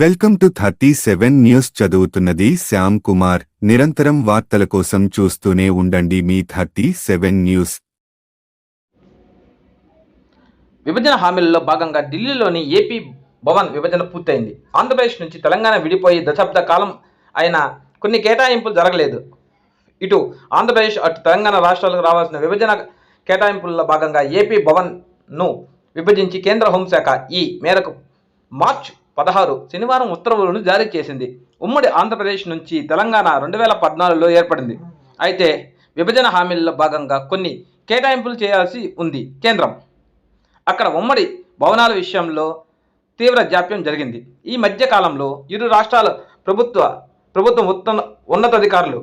Welcome to thirty seven news చదువుతున్నది శ్యామ్ కుమార్. నిరంతరం వార్తల కోసం చూస్తూనే ఉండండి మీ థర్టీ సెవెన్ న్యూస్. విభజన హామీలలో భాగంగా ఢిల్లీలోని ఏపీ భవన్ విభజన పూర్తయింది. ఆంధ్రప్రదేశ్ నుంచి తెలంగాణ విడిపోయి దశాబ్ద కాలం అయిన కొన్ని కేటాయింపులు జరగలేదు. ఇటు ఆంధ్రప్రదేశ్ అటు తెలంగాణ రాష్ట్రాలకు రావాల్సిన విభజన కేటాయింపుల్లో భాగంగా ఏపీ భవన్ను విభజించి కేంద్ర హోంశాఖ ఈ మేరకు మార్చ్ పదహారు శనివారం ఉత్తర్వులను జారీ చేసింది. ఉమ్మడి ఆంధ్రప్రదేశ్ నుంచి తెలంగాణ రెండు వేల పద్నాలుగులో ఏర్పడింది. అయితే విభజన హామీల్లో భాగంగా కొన్ని కేటాయింపులు చేయాల్సి ఉంది కేంద్రం. అక్కడ ఉమ్మడి భవనాల విషయంలో తీవ్ర జాప్యం జరిగింది. ఈ మధ్య కాలంలో ఇరు రాష్ట్రాల ప్రభుత్వ ప్రభుత్వం ఉత్తమ ఉన్నతాధికారులు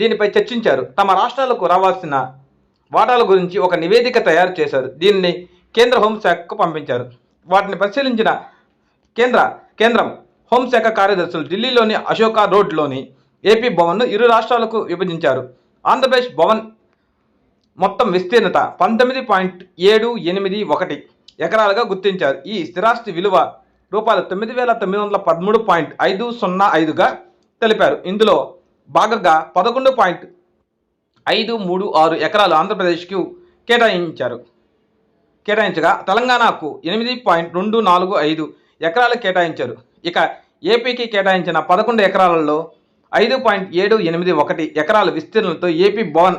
దీనిపై చర్చించారు. తమ రాష్ట్రాలకు రావాల్సిన వాటాల గురించి ఒక నివేదిక తయారు చేశారు. దీనిని కేంద్ర హోంశాఖకు పంపించారు. వాటిని పరిశీలించిన కేంద్ర కేంద్రం హోంశాఖ కార్యదర్శులు ఢిల్లీలోని అశోక రోడ్లోని ఏపీ భవన్ను ఇరు రాష్ట్రాలకు విభజించారు. ఆంధ్రప్రదేశ్ భవన్ మొత్తం విస్తీర్ణత పంతొమ్మిది పాయింట్ ఏడు ఎనిమిది ఒకటి ఎకరాలుగా గుర్తించారు. ఈ స్థిరాస్తి విలువ రూపాయలు తొమ్మిది వేల తొమ్మిది వందల పదమూడు పాయింట్ ఐదు సున్నా ఐదుగా తెలిపారు. ఇందులో భాగంగా పదకొండు పాయింట్ ఐదు మూడు ఆరు ఎకరాలు ఆంధ్రప్రదేశ్కు కేటాయించారు. కేటాయించగా తెలంగాణకు ఎనిమిది పాయింట్ రెండు నాలుగు ఐదు ఎకరాలు కేటాయించారు. ఇక ఏపీకి కేటాయించిన పదకొండు ఎకరాలలో ఐదు పాయింట్ ఏడు ఎనిమిది ఒకటి ఎకరాల విస్తీర్ణంతో ఏపీ భవన్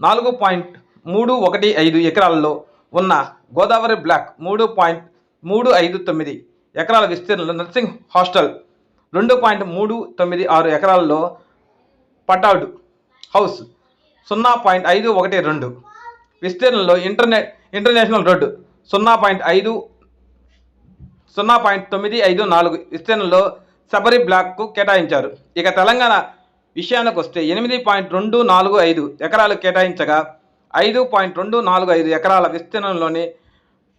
నాలుగు పాయింట్ మూడు ఒకటి ఐదు ఎకరాలలో ఉన్న గోదావరి బ్లాక్ మూడు పాయింట్ మూడు ఐదు తొమ్మిది ఎకరాల విస్తీర్ణంలో నర్సింగ్ హాస్టల్ రెండు పాయింట్ మూడు తొమ్మిది ఆరు ఎకరాలలో పటాడు హౌస్ సున్నా పాయింట్ ఐదు ఒకటి రెండు విస్తీర్ణంలో ఇంటర్నే ఇంటర్నేషనల్ రోడ్డు సున్నా పాయింట్ ఐదు సున్నా పాయింట్ తొమ్మిది ఐదు నాలుగు విస్తీర్ణంలో శబరి బ్లాక్కు కేటాయించారు. ఇక తెలంగాణ విషయానికి వస్తే ఎనిమిది పాయింట్ రెండు నాలుగు ఐదు ఎకరాలు కేటాయించగా ఐదు పాయింట్ రెండు నాలుగు ఐదు ఎకరాల విస్తీర్ణంలోని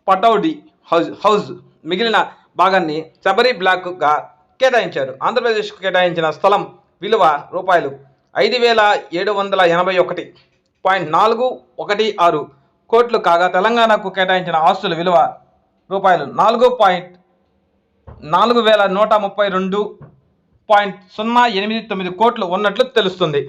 పటౌడి హౌజ్ హౌజ్ మిగిలిన భాగాన్ని శబరి బ్లాక్గా కేటాయించారు. ఆంధ్రప్రదేశ్కు కేటాయించిన స్థలం విలువ రూపాయలు ఐదు వేల ఏడు వందల ఎనభై ఒకటి పాయింట్ నాలుగు ఒకటి ఆరు కోట్లు కాగా తెలంగాణకు కేటాయించిన ఆస్తుల విలువ రూపాయలు నాలుగు పాయింట్ నాలుగు వేల నూట ముప్పై రెండు పాయింట్ సున్నా ఎనిమిది తొమ్మిది కోట్లు ఉన్నట్లు తెలుస్తుంది.